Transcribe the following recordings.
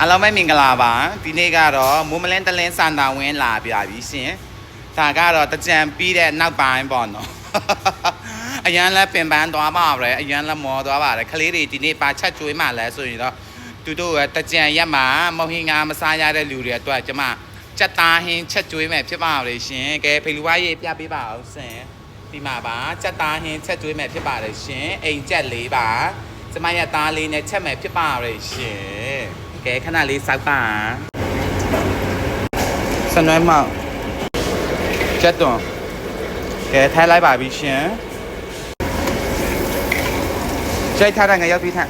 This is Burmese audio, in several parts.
အားလုံးပဲမင်္ဂလာပါဒီနေ့ကတော့မိုးမလင်းတလင်းစန္ဒာဝင်းလာပြပြီရှင်ဒါကတော့တကြံပြီးတဲ့နောက်ပိုင်းပေါ့နော်အရန်လည်းပင်ပန်းသွားပါပဲအရန်လည်းမောသွားပါတယ်ကလေးတွေဒီနေ့ပါချက်ကျွေးမှလဲဆိုရင်တော့သူတို့ကတကြံရက်မှာမဟုတ်ဟင်းငါမစားရတဲ့လူတွေအတွက်ကျမစက်သားဟင်းချက်ကျွေးမယ်ဖြစ်ပါလေရှင်ကဲဖေလူဝါရေးပြပေးပါအောင်စင်ဒီမှာပါစက်သားဟင်းချက်ကျွေးမယ်ဖြစ်ပါတယ်ရှင်အိမ်ချက်လေးပါကျမရဲ့သားလေးနဲ့ချက်မယ်ဖြစ်ပါလေရှင် ကဲခဏလေးစောက်ပါစနွဲမောက်ကျက်တွန်ကဲထိုင်လိုက်ပါပြီရှင်ချိန်ထားတဲ့ငရောက်ပြီးထက်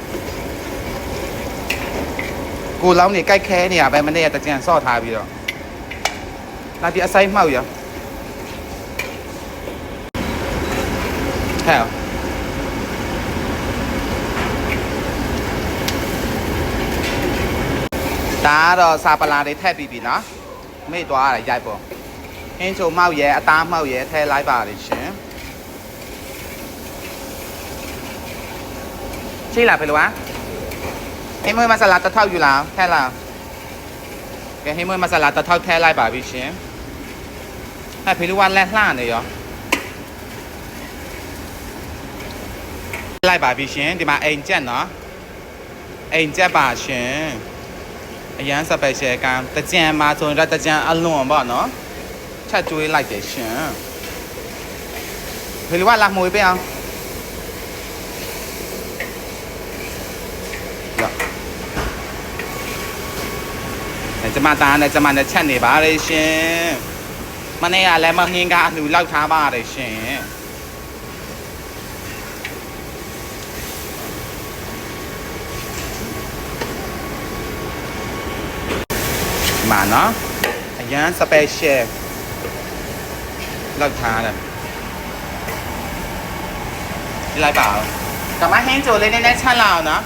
ကိုလောင်းနေကြိုက်ခဲနေရပဲမနေ့ကတကြံဆော့ထားပြီးတော့လာဒီအဆိုင်မှောက်ရဟဲ့ ဒါကတော့စာပလာတွေထည့်ပြီးပြီနော်မေ့သွားရတယ်ရိုက်ပေါ်ဟင်းချိုမောက်ရဲအသားမောက်ရဲထည့်လိုက်ပါလိမ့်ရှင်ချိလာဖေလိုอ่ะဟင်းမွေးမဆလာတစ်ထောက်ယူလာထည့်လာကဲဟင်းမွေးမဆလာတစ်ထောက်ထည့်လိုက်ပါပြီရှင်ဟဲ့ဖေလိုကလက်လှနေရောလိုက်ပါပြီရှင်ဒီမှာအိမ်ကျက်နော်အိမ်ကျက်ပါရှင် အရန် special ကံတကြံမှာဆိုရင်တော့တကြံအလွန်ပေါ့နော်ချက်ကျွေးလိုက်တယ်ရှင်ဘယ်လိုကလာမွေးပေးအောင်ရောအဲကျမသားနဲ့ကျမနဲ့ချက်နေပါလေရှင်မနေ့ကလည်းမဟင်းကအလှူလောက်ထားပါတယ်ရှင် မှာနော်အရန် special လောက်ထားတယ်ဒီလိုက်ပါဦးကမဟင်းကြိုလေးနည်းနည်းချက်လာအောင်နော်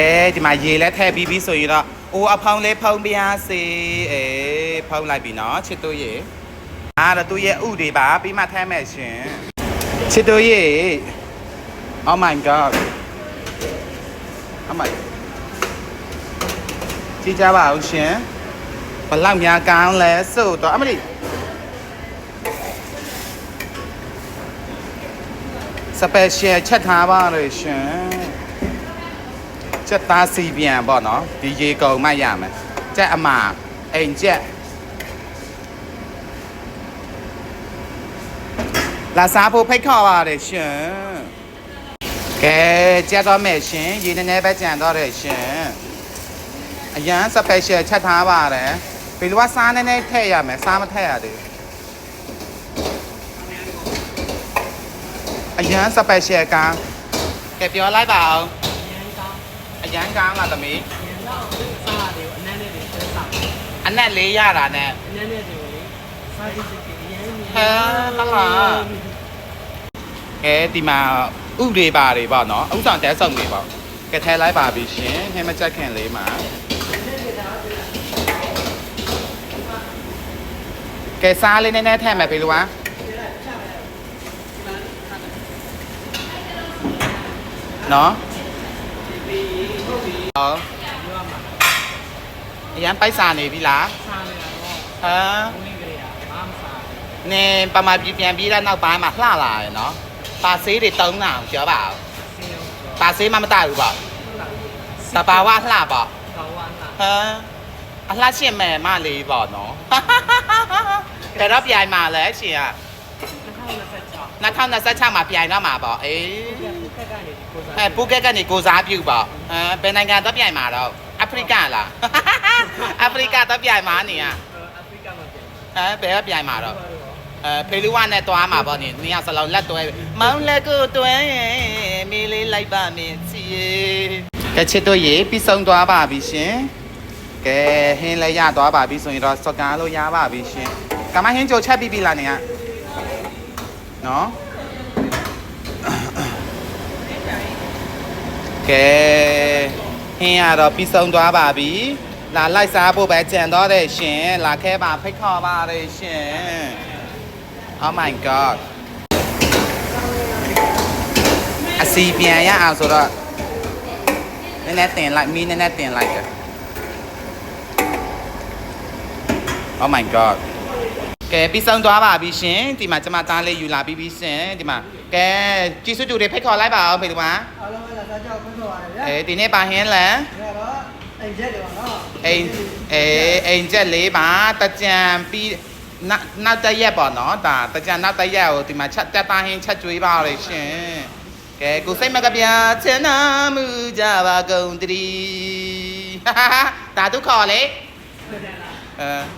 အဲဒီမှာရေလည်းထည့်ပြီးပြီဆိုရင်တော့အိုးအဖောင်းလေးဖုံးပြားစေအေးဖုံးလိုက်ပြီနော်ချစ်တို့ရေအားတော့သူ့ရဲ့ဥတွေပါပြီးမှထမ်းမယ်ရှင်ချစ်တို့ရေ Oh my god Oh my ကြည့်ကြပါဦးရှင်ဘလောက်များကောင်းလဲဆိုတော့အမလီစပယ်ရှယ်ချက်ထားပါလို့ရှင်ချက်သားစီပြန်ပေါ့နော်ဒီရေကုန်မှရမယ်ချက်အမအိမ်ချက်လာစားဖို့ဖိတ်ခေါ်ပါတယ်ရှင်ကဲကြက်တော့မယ်ရှင်ရေနည်းနည်းပဲကြံတော့တယ်ရှင် အရန် special ချက်ထားပါတယ်ဘယ်လိုကစားနေနေထည့်ရမယ်စားမထည့်ရသေးဘူးအရန် special ကကဲပြောလိုက်ပါအောင်အရန်ကောင်းလားသမီးအနက်လေးရတာနဲ့ဟဲဟလာကဲဒီမှာဥတွေပါတွေပေါ့နော်ဥဆောင်တဲဆောင်တွေပေါ့ကဲထဲလိုက်ပါပြီရှင်ဟဲမချက်ခင်လေးမှာ ကဲစားလေးနည်းနည်းထည့်မယ်ဖေလိုကနော်ဟောအရန်ပိုက်စားနေပြီလားဟမ်နေပမာပြပြန်ပြီးတဲ့နောက်ပိုင်းမှာလှလာရယ်နော်ပါဆေးတွေတုံးတာအောင်ပြောပါဦးပါဆေးမှမတတ်ဘူးပေါ့တဘာဝလှပေါ့ဟမ် အလှရှင်မယ်မလေးပေါ့နော်ဘယ်တော့ပြိုင်မှာလဲရှင်က2026မှာပြိုင်တော့မှာပေါ့အေးအဲပူကက်ကနေကိုစားပြုပေါ့ဟမ်ဘယ်နိုင်ငံတော့ပြိုင်မှာတော့အာဖရိကလားအာဖရိကတော့ပြိုင်မှာနေอ่ะဟမ်ဘယ်ကပြိုင်မှာတော့အဲဖေလူဝနဲ့တွားမှာပေါ့နေနေရစလုံးလက်တွဲမောင်လက်ကိုတွဲရင်မီလေးလိုက်ပါမင်းစီကဲချစ်တို့ရေပြီးဆုံးသွားပါပြီရှင် ကဲဟင်းလည်းရသွားပါပြီဆိုရင်တော့စကားလို့ရပါပြီရှင်ကမဟင်းကြိုချက်ပြီးပြီလားနေကနော်ကဲဟင်းရတော့ပြီးဆုံးသွားပါပြီလာလိုက်စားဖို့ပဲကြံတော့တယ်ရှင်လာခဲပါဖိတ်ခေါ်ပါတယ်ရှင် Oh my god အစီပြန်ရအောင်ဆိုတော့နည်းနည်းတင်လိုက်မီးနည်းနည်းတင်လိုက်တယ် Oh my god ကဲပြီးဆုံးသွားပါပြီရှင်ဒီမှာကျမသားလေးယူလာပြီးပြီရှင်ဒီမှာကဲကြည်စုတူတွေဖိတ်ခေါ်လိုက်ပါအောင်ဖေဒီမှာအားလုံးပဲလာစားကြဖို့ပြောပါတယ်ဗျာအဲဒီနေ့ပါဟင်းလန်ဒါတော့အိမ်ချက်တွေပါနော်အိမ်အေးအိမ်ချက်လေးပါတကြံပြီးနောက်နောက်တစ်ရက်ပေါ့နော်ဒါတကြံနောက်တစ်ရက်ကိုဒီမှာချက်တက်သားဟင်းချက်ကျွေးပါရရှင်ကဲကိုစိတ်မကပြချင်နာမှုကြပါကုန်တည်းဟာဟာဟာဒါသူခေါ်လေအဲ